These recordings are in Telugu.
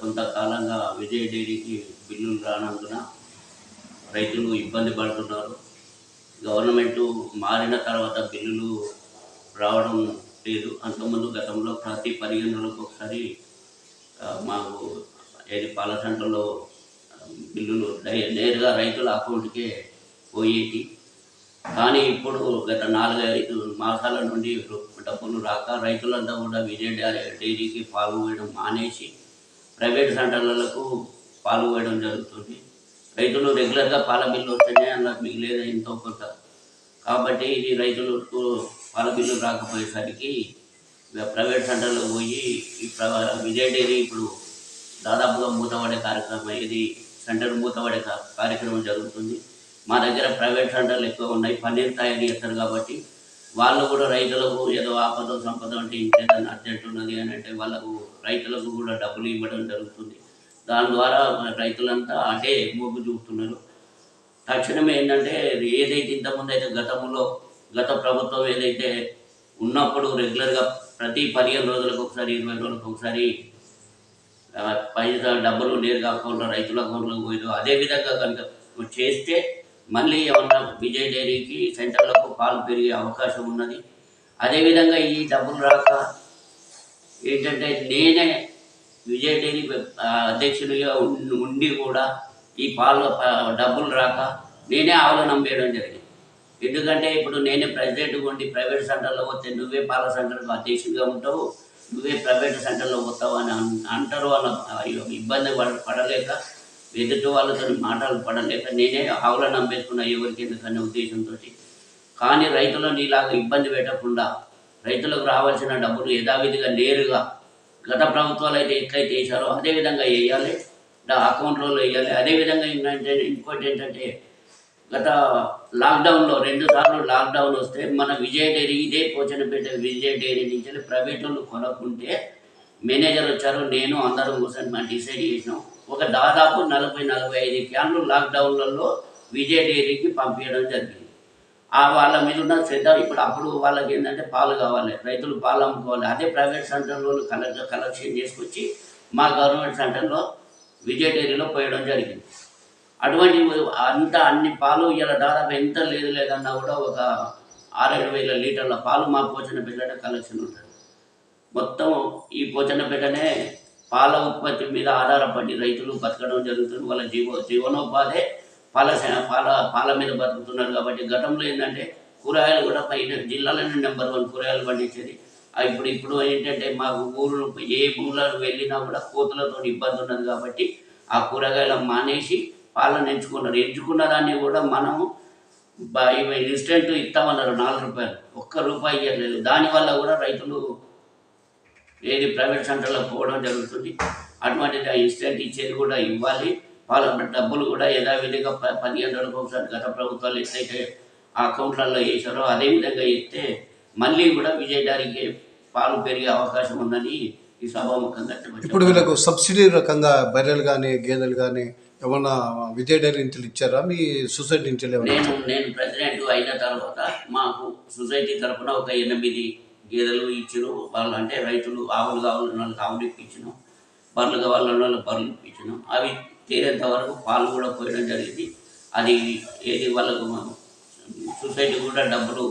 కొంతకాలంగా విజయ డైరీకి బిల్లులు రానందున రైతులు ఇబ్బంది పడుతున్నారు. గవర్నమెంట్ మారిన తర్వాత బిల్లులు రావడం లేదు. అంతకుముందు గతంలో ప్రతి పదిహేను రోజులకు ఒకసారి మాకు ఏది పాల సెంటర్లో బిల్లులు డై- నేరుగా రైతుల అకౌంట్కే పోయేటి కానీ ఇప్పుడు గత నాలుగైదు మాసాల నుండి డబ్బులు రాక రైతులంతా కూడా విజయ డైరీకి పాల్గొనడం మానేసి ప్రైవేట్ సెంటర్లకు పాల్గొనడం జరుగుతుంది. రైతులు రెగ్యులర్గా పాల బిల్లు వస్తేనే అలా మిగిలేదు ఎంతో కొంత. కాబట్టి ఇది రైతులకు పాల బిల్లు రాకపోయేసరికి ప్రైవేట్ సెంటర్లకు పోయి ఈ విజయ డైరీ ఇప్పుడు దాదాపుగా మూతపడే కార్యక్రమం ఇది సెంటర్ మూతపడే కార్యక్రమం జరుగుతుంది. మా దగ్గర ప్రైవేట్ సెంటర్లు ఎక్కువ ఉన్నాయి. పన్నీర్ తయారు చేస్తారు కాబట్టి వాళ్ళు కూడా రైతులకు ఏదో ఆపద సంపద అంటే ఇంకేదైనా అర్జెంట్ ఉన్నది అని అంటే వాళ్ళకు రైతులకు కూడా డబ్బులు ఇవ్వడం జరుగుతుంది. దాని ద్వారా రైతులంతా అటే మొగ్గు చూపుతున్నారు. తక్షణం ఏంటంటే ఏదైతే ఇంతకుముందు అయితే గతంలో గత ప్రభుత్వం ఏదైతే ఉన్నప్పుడు రెగ్యులర్గా ప్రతి పదిహేను రోజులకు ఒకసారి ఇరవై రోజులకు ఒకసారి పైసా డబ్బులు నేరుగా అకౌంట్లో రైతుల అకౌంట్లోకి పోయారు అదే విధంగా కనుక చేస్తే మళ్ళీ ఏమన్నా విజయ్ డైరీకి సెంటర్లకు పాలు పెరిగే అవకాశం ఉన్నది. అదేవిధంగా ఈ డబ్బులు రాక ఏంటంటే నేనే విజయ్ డైరీ అధ్యక్షుడిగా ఉండి కూడా ఈ పాలు డబ్బులు రాక నేనే ఆవులను నమ్మేయడం జరిగింది. ఎందుకంటే ఇప్పుడు నేనే ప్రెసిడెంట్ ఉండి ప్రైవేట్ సెంటర్లో వస్తే నువ్వే పాల సెంటర్కి అధ్యక్షుడిగా ఉంటావు నువ్వే ప్రైవేట్ సెంటర్లో వస్తావు అని అంటారు అన్న ఇబ్బంది పడ- పడలేక ఎదుటి వాళ్ళతో మాటలు పడలేక నేనే ఆవులను నమ్మేసుకున్న ఎవరికి ఎందుకనే ఉద్దేశంతో కానీ రైతులను ఇలాగ ఇబ్బంది పెట్టకుండా రైతులకు రావాల్సిన డబ్బులు యథావిధిగా నేరుగా గత ప్రభుత్వాలు అయితే ఎట్లయితే వేశారో అదే విధంగా వేయాలి. అకౌంట్లో వేయాలి. అదేవిధంగా ఏంటంటే ఇంకోటి ఏంటంటే గత లాక్డౌన్లో రెండు సార్లు లాక్డౌన్ వస్తే మన విజయ డైరీ ఇదే పోచనపేట విజయ డైరీ నుంచి ప్రైవేట్ వాళ్ళు కొనుక్కుంటే మేనేజర్ వచ్చారు నేను అందరం కూర్చొని మనం డిసైడ్ చేసినాం. ఒక దాదాపు నలభై నలభై ఐదు క్యాన్లు లాక్డౌన్లలో విజయ డైరీకి పంపించడం జరిగింది. ఆ వాళ్ళ మీద ఉన్న శ్రద్ధ ఇప్పుడు అప్పుడు వాళ్ళకి ఏంటంటే పాలు కావాలి రైతులు పాలు అమ్ముకోవాలి. అదే ప్రైవేట్ సెంటర్లో కలెక్ట్ కలెక్షన్ చేసుకొచ్చి మా గవర్నమెంట్ సెంటర్లో విజయ డైరీలో పోయడం జరిగింది. అటువంటి అంత అన్ని పాలు ఇలా దాదాపు ఎంత లేదు లేదన్నా కూడా ఒక ఆరేడు వేల లీటర్ల పాలు మా పోచన బిడ్డ కలెక్షన్ ఉంటుంది. మొత్తం ఈ పోచనపేటనే పాల ఉత్పత్తి మీద ఆధారపడి రైతులు బతకడం జరుగుతుంది. వాళ్ళ జీవ జీవనోపాధే పాల పాల పాల మీద బతుకుతున్నారు కాబట్టి గతంలో ఏంటంటే కూరగాయలు కూడా పైన జిల్లాలోనే నెంబర్ వన్ కూరగాయలు పండించేది. ఇప్పుడు ఇప్పుడు ఏంటంటే మాకు ఊరు ఏ ఊళ్ళో వెళ్ళినా కూడా కోతులతో ఇబ్బంది ఉన్నది కాబట్టి ఆ కూరగాయలు మానేసి పాలను ఎంచుకున్నారు. ఎంచుకున్న దాన్ని కూడా మనము ఇన్స్టెంట్ ఇస్తామన్నారు నాలుగు రూపాయలు. ఒక్క రూపాయి ఇవ్వలేదు దానివల్ల కూడా రైతులు ఏది ప్రైవేట్ సెంటర్లో పోవడం జరుగుతుంది. అటువంటిది ఆ ఇన్స్టెంట్ ఇచ్చేది కూడా ఇవ్వాలి. వాళ్ళ డబ్బులు కూడా యథావిధిగా ప- పదిహేను రోజులకు ఒకసారి గత ప్రభుత్వాలు ఎట్లయితే ఆ అకౌంట్లలో వేసారో అదే విధంగా ఇస్తే మళ్ళీ కూడా విజయదారికి పాలు పెరిగే అవకాశం ఉందని ఈ సభాముఖంగా. ఇప్పుడు వీళ్ళకు సబ్సిడీ రకంగా బర్రెలు కానీ గేదెలు కానీ ఏమన్నా విజయ డైరీ ఇచ్చారా? మీ సొసైటీ ఏమన్నా? నేను నేను ప్రెసిడెంట్ అయిన తర్వాత మాకు సొసైటీ తరఫున ఒక ఎనిమిది గేదెలు ఇచ్చారు వాళ్ళు అంటే రైతులు ఆవులు కావాలన్న వాళ్ళకి ఆవులు ఇప్పించినాం బర్రెలు కావాలన్న వాళ్ళకి బర్రెలు ఇప్పించినాం. అవి తీరేంత వరకు పాలు కూడా పోయడం జరిగింది. అది ఏది వాళ్ళకు సొసైటీ కూడా డబ్బులు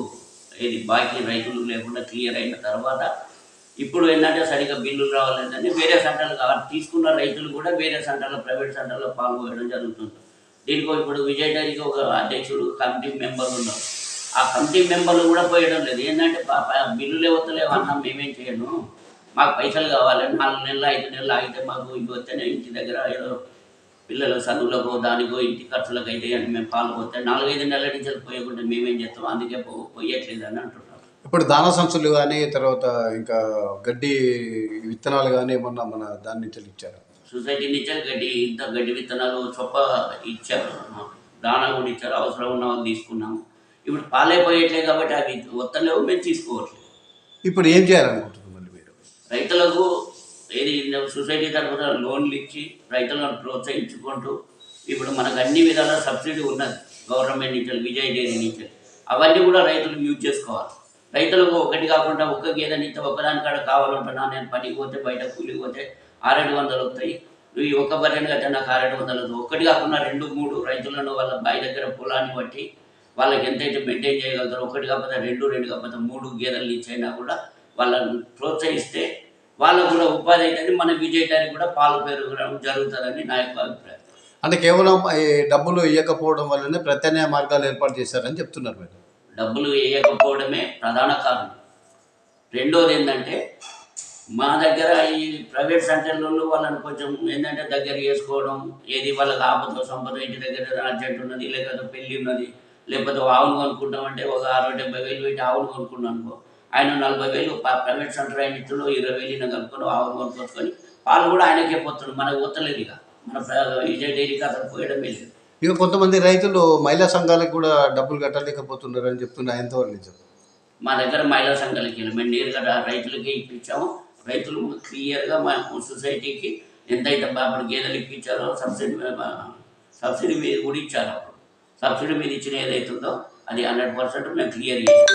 ఏది బాకీ రైతులు లేకుండా క్లియర్ అయిన తర్వాత ఇప్పుడు ఏంటంటే సరిగ్గా బిల్లులు రావాలంటే వేరే సెంటర్లు కావాలి తీసుకున్న రైతులు కూడా వేరే సెంటర్లో ప్రైవేట్ సెంటర్లో పాల్గొనడం జరుగుతుంది. దీనికో ఇప్పుడు విజయ్ డైరీకి ఒక అధ్యక్షుడు కమిటీ మెంబర్లు ఉన్నారు. ఆ కమిటీ మెంబర్లు కూడా పోయడం లేదు. ఏంటంటే బిల్లులే వస్తలేవు అన్న మేమేం చేయను. మాకు పైసలు కావాలి నాలుగు నెలలు ఐదు నెలలు ఆగితే మాకు ఇవి వస్తేనే ఇంటి దగ్గర ఏదో పిల్లల చదువులకు దానికో ఇంటి ఖర్చులకు అయితే అని మేము పాల్గొతే నాలుగైదు నెలల నుంచి పోయకుండా మేమేం చేస్తాం? అందుకే పోయట్లేదు అని అంటున్నారు. ఇప్పుడు దాన సంచులు కానీ తర్వాత ఇంకా గడ్డి విత్తనాలు కానీ ఏమన్నా మన దాని నుంచి ఇచ్చారా? సొసైటీ నుంచి గడ్డి ఇంత గడ్డి విత్తనాలు చొప్ప ఇచ్చారు. దానా కూడా ఇచ్చారు. అవసరం ఉన్న వాళ్ళు తీసుకున్నాము. ఇప్పుడు పాలే పోయట్లేదు కాబట్టి అవి వత్తలేవు మేము తీసుకోవట్లేదు. ఇప్పుడు ఏం చేయాలనుకుంటున్నారు మళ్ళీ మీరు? రైతులకు ఏది సొసైటీ తరఫున లోన్లు ఇచ్చి రైతులను ప్రోత్సహించుకుంటూ ఇప్పుడు మనకు అన్ని విధాల సబ్సిడీ ఉన్నది. గవర్నమెంట్ నుంచి విజయ్ డైరీ నుంచి. అవన్నీ కూడా రైతులు యూజ్ చేసుకోవాలి. రైతులకు ఒకటి కాకుండా ఒక్క గేదె నుంచి ఒకదాని కాడ కావాలంటున్నా నేను పనికి పోతే బయట కూలికి పోతే ఆరేడు వందలు వస్తాయి. ఈ ఒక్క బర్రెని కట్టే నాకు ఆరేడు వందలు ఒక్కటి కాకుండా రెండు మూడు రైతులను వాళ్ళ బావి దగ్గర పొలాన్ని బట్టి వాళ్ళకి ఎంతైతే మెయింటైన్ చేయగలుగుతారో ఒకటి కాకపోతే రెండు రెండు కాకపోతే మూడు గేదెలు ఇచ్చైనా కూడా వాళ్ళని ప్రోత్సహిస్తే వాళ్ళకు కూడా ఉపాధి అవుతుంది మన విజయటానికి కూడా పాలు పెరగడం జరుగుతుందని నా యొక్క అభిప్రాయం. అంటే కేవలం ఈ డబ్బులు ఇవ్వకపోవడం వల్లనే ప్రత్యామ్నాయ మార్గాలు ఏర్పాటు చేశారని చెప్తున్నారు మీరు డబ్బులు వేయకపోవడమే ప్రధాన కారణం. రెండోది ఏంటంటే మా దగ్గర ఈ ప్రైవేట్ సెంటర్లలో వాళ్ళని కొంచెం ఏంటంటే దగ్గర చేసుకోవడం ఏది వాళ్ళకి ఆపద సంపద ఇంటి దగ్గర అర్జెంట్ ఉన్నది లేకపోతే పెళ్ళి ఉన్నది లేకపోతే ఆవును కొనుక్కుంటామంటే ఒక అరవై డెబ్బై వేలు పెట్టి ఆవును కొనుక్కున్నాం అనుకో. ఆయన నలభై వేలు ప్రైవేట్ సెంటర్ ఆయన ఇచ్చుడు ఇరవై వేలు ఈయన కనుక్కొని ఆవును కొనుక్కొచ్చుకొని పాలు కూడా ఆయనకే పోతున్నాడు మనకు పోతలేదు ఇక. మన విజయ్ డైరీకి అసలు పోయడమే లేదు. ఇక కొంతమంది రైతులు మహిళా సంఘాలకు కూడా డబ్బులు కట్టలేకపోతున్నారు అని చెప్తున్నారు ఎంతవరకు నిజం? మా దగ్గర మహిళా సంఘాలకి మేము నేరుగా రైతులకి ఇప్పించాము. రైతులు క్లియర్గా మా సొసైటీకి ఎంతైతే బాబు గేదెలు ఇప్పించారో సబ్సిడీ సబ్సిడీ మీద కూడా ఇచ్చారు అప్పుడు. సబ్సిడీ మీద ఇచ్చిన ఏదైతుందో అది హండ్రెడ్ పర్సెంట్ మేము క్లియర్ చేసాం